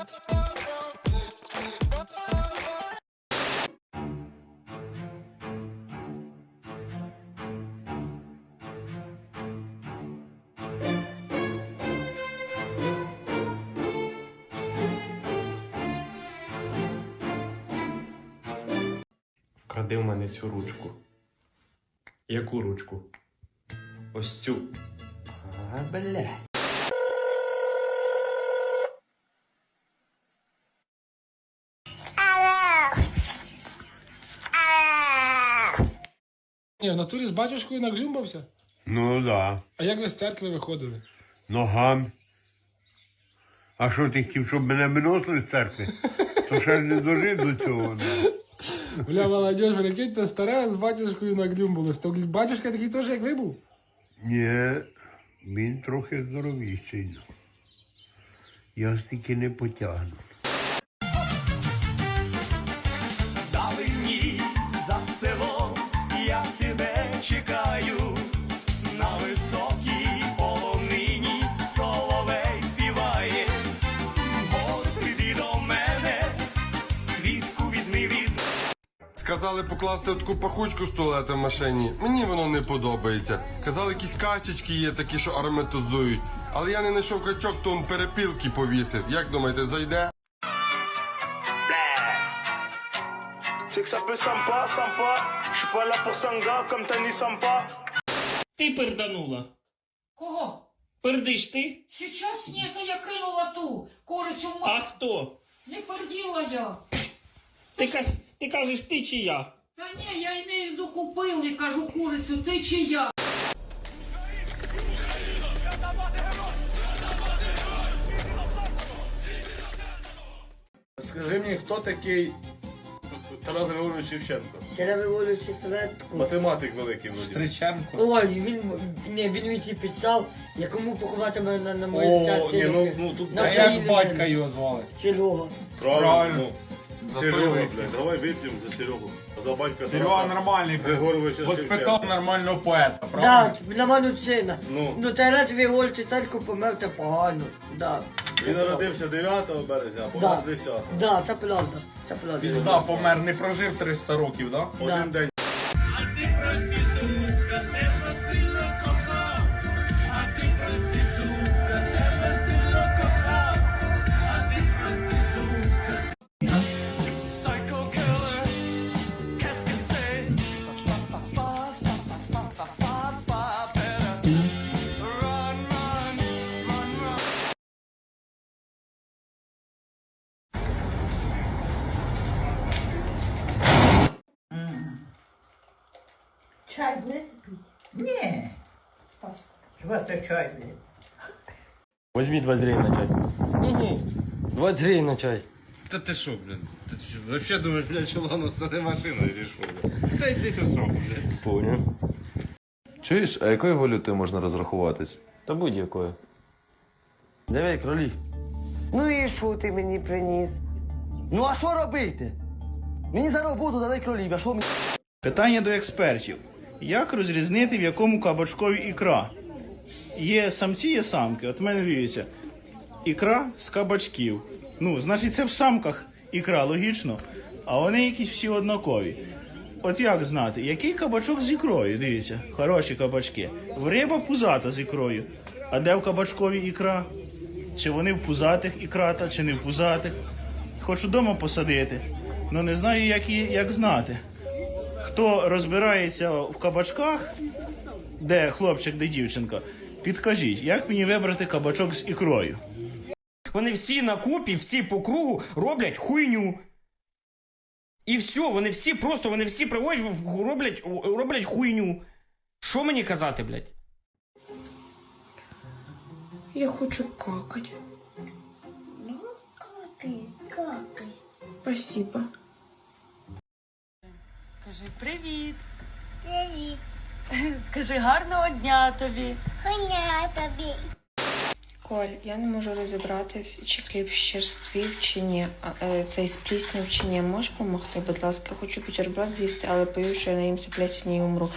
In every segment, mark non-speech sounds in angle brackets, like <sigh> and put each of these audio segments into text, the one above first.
Вкради в мене цю ручку. Яку ручку? Ось цю. А, блядь. Ні, в натурі з батюшкою наглюмбався. Ну да. А як ви з церкви виходили? Ногам. А що ти хотів, щоб мене виносили з церкви? То ще ж не дожив до цього. Да. Бля, молодежь, прикиньте, старе з батюшкою наглюмбалось. То батюшка такий теж, як ви був? Ні, він трохи здоровіший. Я стільки не потягну. Сказали покласти таку пахучку з туалету в машині. Мені воно не подобається. Казали, якісь качечки є такі, що ароматизують. Але я не знайшов качок, то он перепілки повісив. Як думаєте, зайде? C'est que ça peut sympa, sympa. Je suis pas là pour sanga comme t'as ni sympa. Ти перданула. Кого? Пердиш ти? Сейчас нет, а я кинула ту курицю А хто? Не перділа я. Ти, каж- ти кажеш ти чи я? Та ні, я имею в виду купили, кажу курицю, ти чи я. Скажи мені, хто такий Тарас Григорович Шевченко? Треба виводити четвертку. Математик великий вроді. Стриченко. Ой, він ні, він вічі писав, якому поховати мене на, на моїй О, ні, ну, ну тут На А як батька його звали? Серега. правильно. За Серега, блядь, давай вип'ємо за Серегу. А за батька Серега Тараса нормальний. Григоровича Воспитав Шевченка. нормального поета, правда? Да, на мене сина. Ну. Ну, Тарас виводити церкву помер та погано. Да. Він народився 9 березня, а Да. помер 10. Да, це правда. Це правда. Пізда помер, не прожив 300 років, да? Да. Один день. Чай будете пити? Ні. Спасибо. Це чай буде? Возьми 20 гривень на чай. Угу. 20 гривень на чай. Та ти що, блін? Ти що, вообще думаєш, блядь, що стане машиною чи що, блядь? Та йди ти в сроку, блядь. Понял. Чуєш, а якою валютою можна розрахуватись? Та будь-якою. Диви, кролі. Ну і що ти мені приніс? Ну а що робити? Мені за роботу дали кролів, а що мені? Питання до експертів. Як розрізнити, в якому кабачкові ікра? Є самці, є самки. От мене дивіться. Ікра з кабачків. Ну, значить, це в самках ікра, логічно. А вони якісь всі однакові. От як знати, який кабачок з ікрою? Дивіться, хороші кабачки. В риба пузата з ікрою. А де в кабачкові ікра? Чи вони в пузатих ікрата, чи не в пузатих? Хочу дома посадити. Ну не знаю, як, і, як знати. Хто розбирається в кабачках, де хлопчик, де дівчинка, підкажіть, як мені вибрати кабачок з ікрою? Вони всі на купі, всі по кругу роблять хуйню. І все, вони всі просто, вони всі приводять, роблять, роблять хуйню. Що мені казати, блядь? Я хочу какать. Ну, какай, какай. Спасибо. Кажи привіт. Привіт. <laughs> Кажи гарного дня тобі. Коль, я не можу розібратись, чи хліб щерствів, чи ні, е, цей з пліснів чи ні. Можеш допомогти, будь ласка, хочу бутерброд з'їсти, але боюсь, що я наїмся плесені і умру.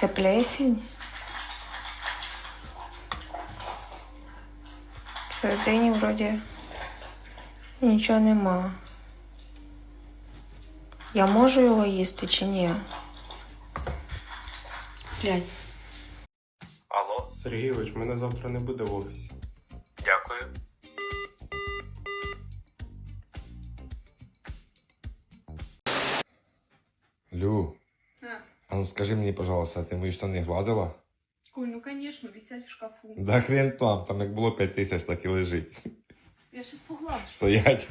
Це плесень? Всередині вроді нічого нема. Я можу його їсти чи ні? Блядь. Алло, Сергійович, мене завтра не буде в офісі. Дякую. Лю, а ну скажи мені, пожалуйста, ти мої штани гладила? Коль, ну конечно, висять в шкафу. Да хрен там, там як було 5 тисяч, так і лежить. Я ще погладжу. Стоять.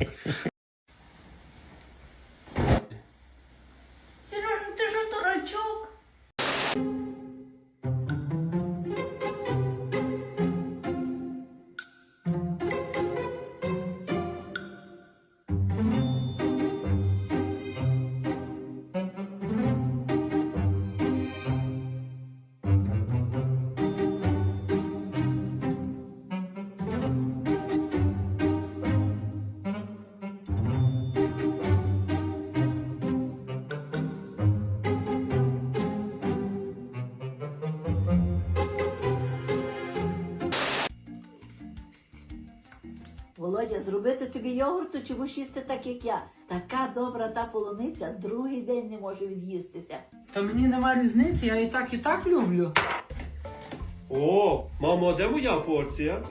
Володя, зробити тобі йогурту чи будеш їсти так, як я. Така добра та полуниця, другий день не може від'їстися. Та мені нема різниці, я і так, і так люблю. О, мамо, а де моя порція?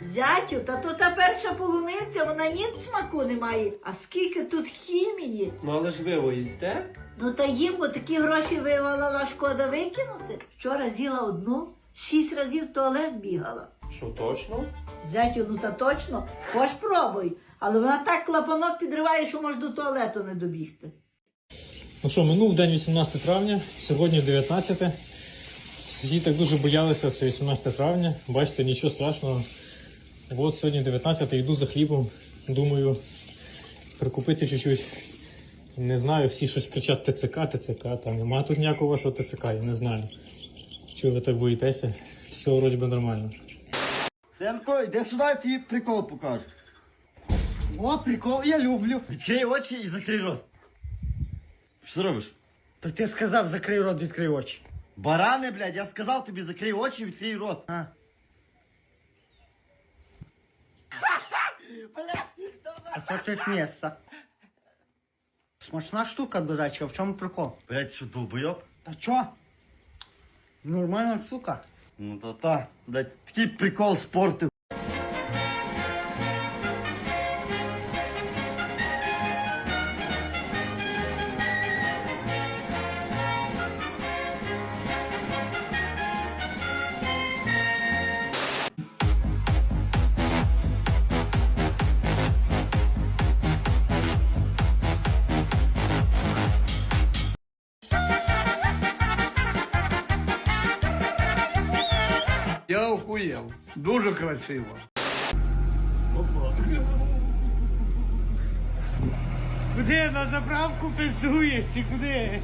Зятю, та то та перша полуниця, вона ні смаку не має. А скільки тут хімії? Ну але ж ви їсте? Ну та їм бо такі гроші вивалила, шкода викинути. Вчора з'їла одну, шість разів в туалет бігала. Що точно? Зятю, ну та точно, хоч пробуй. Але вона так клапанок підриває, що може до туалету не добігти. Ну що, минув день 18 травня, сьогодні 19. Всі так дуже боялися це 18 травня. Бачите, нічого страшного. От сьогодні 19 йду за хлібом. Думаю, прикупити чуть-чуть. Не знаю, всі щось кричать ТЦК, ТЦК. Там нема тут ніякого вашого ТЦК, я не знаю. Чого ви так боїтеся? Все вроді би нормально. Сенко, йди сюди, я тобі прикол покажу. О, прикол я люблю. Відкрий очі і закрий рот. Що робиш? То ти сказав, закрий рот, відкрий очі. Баране, блядь, я сказав тобі, закрий очі, відкрий рот. А. <laughs> А що ти смієшся? Смачна штука, до речі, а в чому прикол? Блядь, що долбойоб? Та чо? Нормальна штука. Ну то та, блядь, такий прикол спорту. Я охуєв. Дуже красиво. Куди на заправку пиздуєш? Куди?